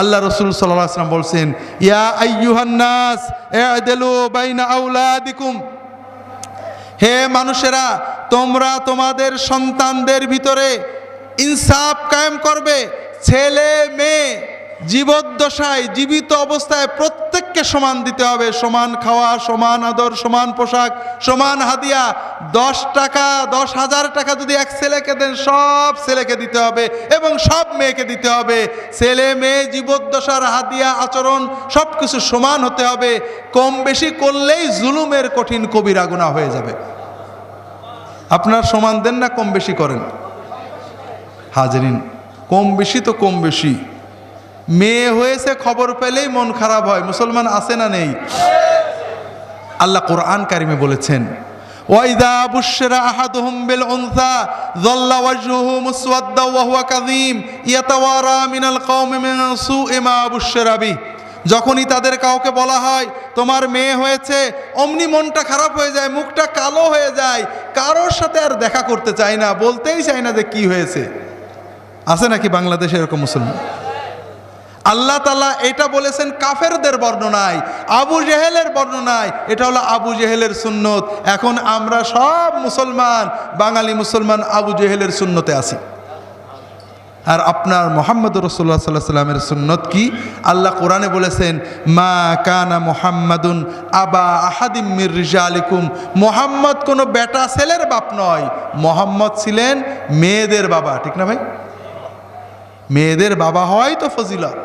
আল্লাহ রসুল সাল্লাম বলছেন, ইয়া হে মানুষেরা, তোমরা তোমাদের সন্তানদের ভিতরে ইনসাফ কায়েম করবে ছেলে মেয়ে জীবদ্দশায় জীবিত অবস্থায় প্রত্যেককে সমান দিতে হবে। সমান খাওয়া, সমান আদর, সমান পোশাক, সমান হাদিয়া। দশ টাকা, দশ হাজার টাকা যদি এক ছেলেকে দেন, সব ছেলেকে দিতে হবে এবং সব মেয়েকে দিতে হবে। ছেলে, মেয়ে, জীবদ্দশার হাদিয়া, আচরণ সব কিছু সমান হতে হবে। কম বেশি করলেই জুলুমের কঠিন কবিরা গুণা হয়ে যাবে। আপনার সমান দেন না, কম বেশি করেন। হাজরিন, কম বেশি তো কম বেশি। মেয়ে হয়েছে, খবর পেলেই মন খারাপ হয়। মুসলমান আছে না নেই? আল্লাহ কোরআন কারিমে বলেছেন, ওয়াইদা মুসওয়াদ্দা যখনই তাদের কাউকে বলা হয়, তোমার মেয়ে হয়েছে, অমনি মনটা খারাপ হয়ে যায়, মুখটা কালো হয়ে যায়, কারোর সাথে আর দেখা করতে চায় না, বলতেই চায় না যে কি হয়েছে। আছে নাকি বাংলাদেশে এরকম মুসলমান? আল্লাহ তালা এটা বলেছেন কাফেরদের বর্ণনায়, আবু জেহেলের বর্ণনায়। এটা হলো আবু জেহেলের সুন্নত। এখন আমরা সব মুসলমান, বাঙালি মুসলমান আবু জেহেলের সুন্নতে আছি। আর আপনার মোহাম্মদ রসুল্লাহ সাল্লাহ সাল্লামের সুন্নত কি? আল্লাহ কোরআনে বলেছেন, মা কানা মোহাম্মদুন আবা আহাদিম মির রিজা আলিকুম মোহাম্মদ কোনো বেটা ছেলের বাপ নয়, মোহাম্মদ ছিলেন মেয়েদের বাবা, ঠিক না ভাই? মেয়েদের বাবা হয় তো ফজিলত।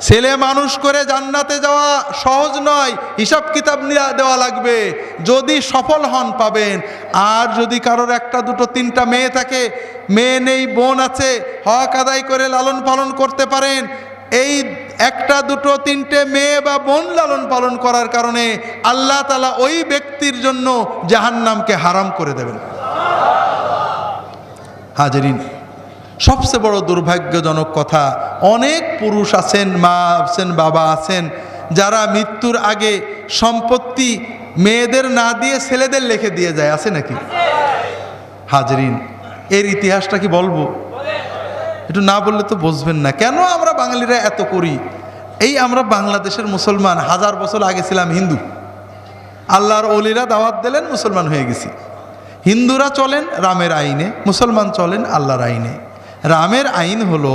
ছেলে মানুষ করে জান্নাতে যাওয়া সহজ নয়। হিসাব কিতাব দেওয়া লাগবে। যদি সফল হন পাবেন। আর যদি কারোর একটা, দুটো, তিনটা মেয়ে থাকে, মেয়ে নেই, বোন আছে, হক আদায় করে লালন পালন করতে পারেন। এই একটা, দুটো, তিনটে মেয়ে বা বোন লালন পালন করার কারণে আল্লাহ তালা ওই ব্যক্তির জন্য জাহান্নামকে হারাম করে দেবেন। হাজারিন। সবচেয়ে বড় দুর্ভাগ্যজনক কথা, অনেক পুরুষ আছেন, মা আছেন, বাবা আছেন, যারা মৃত্যুর আগে সম্পত্তি মেয়েদের না দিয়ে ছেলেদের লিখে দিয়ে যায়, আছে নাকি? হাজরিন, এর ইতিহাসটা কি বলব? একটু না বললে তো বুঝবেন না। কেন আমরা বাঙালিরা এত করি? এই আমরা বাংলাদেশের মুসলমান, হাজার বছর আগে ছিলাম হিন্দু। আল্লাহর অলিরা দাওয়াত দিলেন, মুসলমান হয়ে গেছি। হিন্দুরা চলেন রামের আইনে, মুসলমান চলেন আল্লাহর আইনে। রামের আইন হলো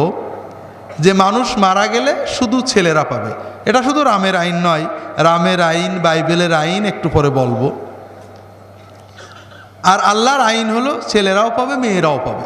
যে মানুষ মারা গেলে শুধু ছেলেরা পাবে। এটা শুধু রামের আইন নয়, রামের আইন, বাইবেলের আইন একটু পরে বলব। আর আল্লাহর আইন হলো ছেলেরাও পাবে, মেয়েরাও পাবে।